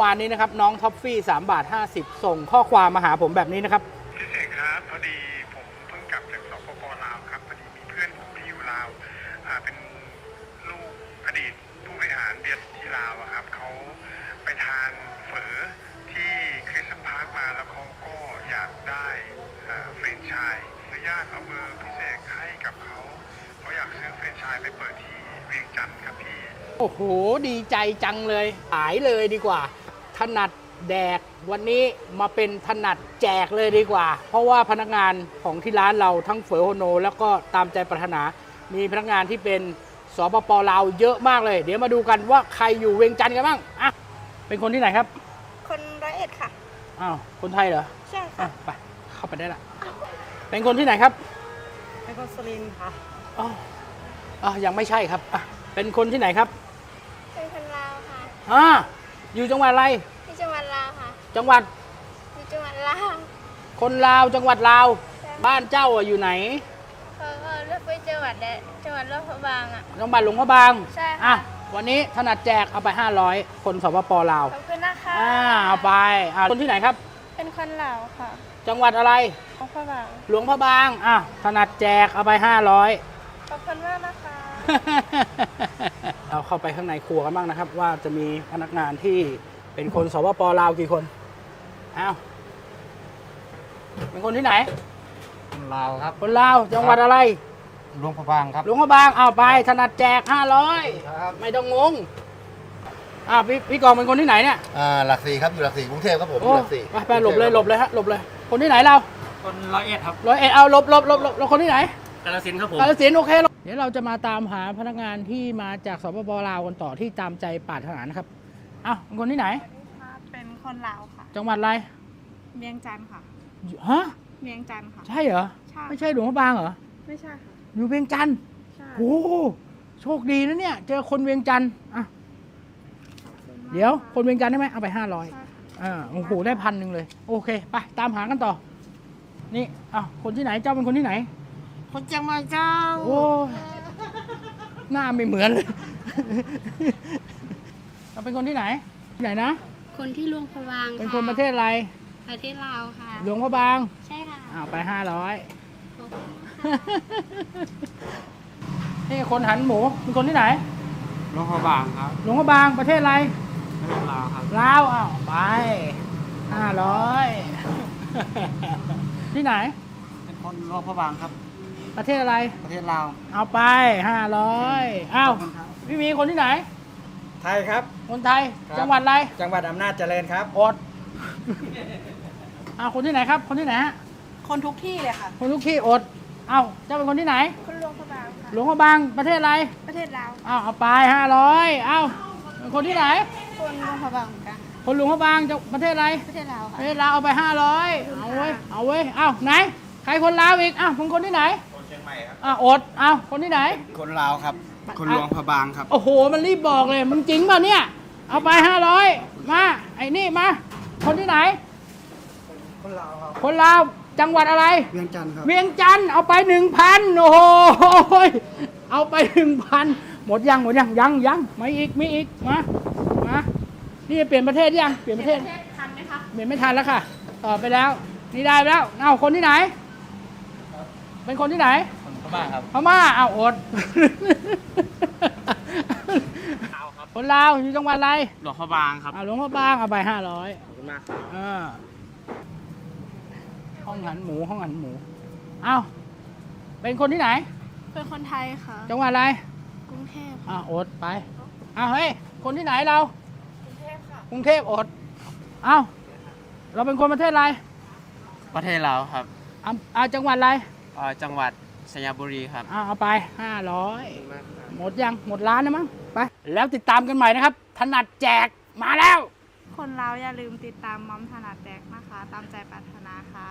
วานนี้นะครับน้องท็อฟฟี่3บาท50 ส่งข้อความมาหาผมแบบนี้นะครับพิเศษครับพอดีผมเพิ่งกลับจากสปปลาวครับพอดีมีเพื่อนผมที่อยู่ลาวอ่าเป็นลูกอดีตผู้บริหารเบียร์ที่ลาวอะครับเขาไปทานเฝอที่คริสต์พาร์คมาแล้วเขาก็อยากได้อ่าเฟรนไชส์อนุญาตเอาเบอร์พิเศษให้กับเขาเขาอยากซื้อเฟรนไชส์ไปเปิดที่เวียงจันทร์ครับพี่ โอ้โห ดีใจจังเลยขายเลยดีกว่า ถนัดแดกวันนี้มาเป็นถนัดแจกเลยดีกว่า เพราะว่าพนักงานของที่ร้านเราทั้งเฝอโฮโน แล้วก็ตามใจปรารถนา มีพนักงานที่เป็นสปปลาวเยอะมากเลย เดี๋ยวมาดูกันว่าใครอยู่เวียงจันทร์กันบ้างอะเป็นคนที่ไหนครับ คนร้อยเอ็ดค่ะอ้าวคนไทยเหรอใช่อะค่ะไปเข้าไปได้ละเป็นคนที่ไหนครับเป็นคนสุรินทร์ค่ะอ๋ออ๋อยังไม่ใช่ครับอะเป็นคนที่ไหนครับเป็นคนลาวค่ะอ่าอยู่จังหวัดอะไร จังหวัดอยู่จังหวัดลาวคนลาวจังหวัดลาว บ้านเจ้าอะอยู่ไหนเขาก็เลือกไปจังหวัดแดจังหวัดลาดพร้าวบางอะ จังหวัดหลวงพระบางใช่ค่ะ อะวันนี้ถนัดแจกเอาไป500 คนสปปลาวขอบคุณนะคะอ่าเอาไปอะคนที่ไหนครับ เป็นคนลาวค่ะจังหวัดอะไรลาดพร้าวบางหลวงพระบางอะถนัดแจกเอาไป500 ขอบคุณมากนะคะ เราเข้าไปข้างในครัวกันบ้างนะครับ ว่าจะมีพนักงานที่เป็นคนสปปลาวกี่คน อ้าวเป็นคนที่ไหน ลาวครับ คนลาวจังหวัดอะไรหลวงพระบางครับ หลวงพระบางเอาไปถนัดแจกครับ500ไม่ต้องงงอ่าพี่พี่กองเป็นคนที่ไหนเนี่ยอ่าหลักสี่ครับอยู่หลักสี่กรุงเทพครับผมอโอ้ยู่หลักสี่ไปไปหลบเลยหลบเลยฮะหลบเลย คนที่ไหนเรา คนร้อยเอ็ดครับร้อยเอ็ดเอาหลบหลบหลบหลบเราคนที่ไหนกาลสินธุ์ครับผมกาฬสินธุ์โอเคหรอกเดี๋ยวเราจะมาตามหาพนักงานที่มาจากสปปลาวกันต่อที่ตามใจปรารถนานะครับอ้าวเป็นคนที่ไหนเป็น คนลาวค่ะ จังหวัดอะไรเวียงจันทร์ค่ะ ฮะเวียงจันทร์ค่ะ ใช่เหรอ ใช่ ไม่ใช่หลวงพระบางเหรอ ไม่ใช่ค่ะ อยู่เวียงจันทร์ใช่โอ้โหโชคดีนะเนี่ย เจอคนเวียงจันทร์อะเดี๋ยวคนเวียงจันทร์ได้ไหมเอาไปห้าร้อยใช่ค่ะอ่าโอ้โหได้พันหนึ่งเลย โอเคไปตามหากันต่อ นี่อ้าวคนที่ไหนเจ้าเป็นคนที่ไหน คนจังหวัดเจ้า โอ้ยหน้าไม่เหมือนเลยเราเป็นคนที่ไหน ที่ไหนนะ คนที่หลวงพระบางเป็นคนประเทศอะไร ประเทศลาวค่ะหลวงพระบาง ใช่ค่ะอ้าวไปห้าร้อยนี่คนหันหมูเป็นคนที่ไหน หลวงพระบางครับหลวงพระบางประเทศอะไรประเทศลาวครับลาวอ้าวไปห้าร้อยที่ไหน เป็นคนหลวงพระบางครับ ประเทศอะไร ประเทศลาว เอาไปห้าร้อยอ้าวพี่มีคนที่ไหน ไทยครับ คนไทย ครับ จังหวัดอะไรจังหวัดอำนาจเจริญครับ อดอ้าวคนที่ไหนครับ คนที่ไหนฮะ คนทุกที่เลยค่ะ คนทุกที่อดอ้าวเจ้าเป็นคนที่ไหนคนหลวงพระบางค่ะ หลวงพระบางประเทศอะไรประเทศลาว อ้าวเอาไปห้าร้อยอ้าวเป็นคนที่ไหน คนหลวงพระบางเหมือนกันคนหลวงพระบางจะประเทศอะไร ประเทศลาวปค่ะระเทศลาวเอาไปห้าร้อยเอาเว้ย เอาเว้ยอ้าวไหน ใครคนลาวอีกอ้าวคนคนที่ไหน คนเชียงใหม่ครับอ้าวอดอ้าวคนที่ไหน คนลาวครับ คนหลวงพระบางครับ โอ้โห มันรีบบอกเลย มึงจริงป่ะเนี่ย เอาไปห้าร้อยมา ไอ้นี่มา คนที่ไหน คนลาวครับ คนลาว จังหวัดอะไร เวียงจันทร์ครับ เวียงจันทร์เอาไปหนึ่งพันโอ้โหเอาไปหนึ่งพันหมดยังหมดยังยังยังไม่อีกไม่อีกมามานี่เปลี่ยนประเทศยังเปลี่ยนประเทศทันไหมคะเปลี่ยนไม่ทันแล้วค่ะต่อไปแล้ว นี่ได้แล้วเอาคนที่ไหน เป็นคนที่ไหนคนพ ม่าครับพม่าเอาอดคนลาวอยู่จังหวัดอะไรหลวงพระบางครับ อ่าหลวงพ่อบางเอาไปห้าร้อยขอบคุณมากครับ อ่าห้องหันหมูห้องหันหมู เอาเป็นคนที่ไหน เป็นคนไทยค่ะ จังหวัดอะไร กรุงเทพอ่าอดไปอ้าวเฮ้ย คนที่ไหนเรา กรุงเทพค่ะ กรุงเทพอด เอ้าเราเป็นคนประเทศอะไรประเทศลาวครับอ่าอ่าจังหวัดอะไรอ่าจังหวัด สยามบุรีครับ อ่าเอาไปห้าร้อยหมดยัง หมดร้านนะมั้ง ไป แล้วติดตามกันใหม่นะครับ ถนัดแจกมาแล้ว คนเราอย่าลืมติดตามมอมถนัดแดกนะคะ ตามใจปรารถนาค่ะ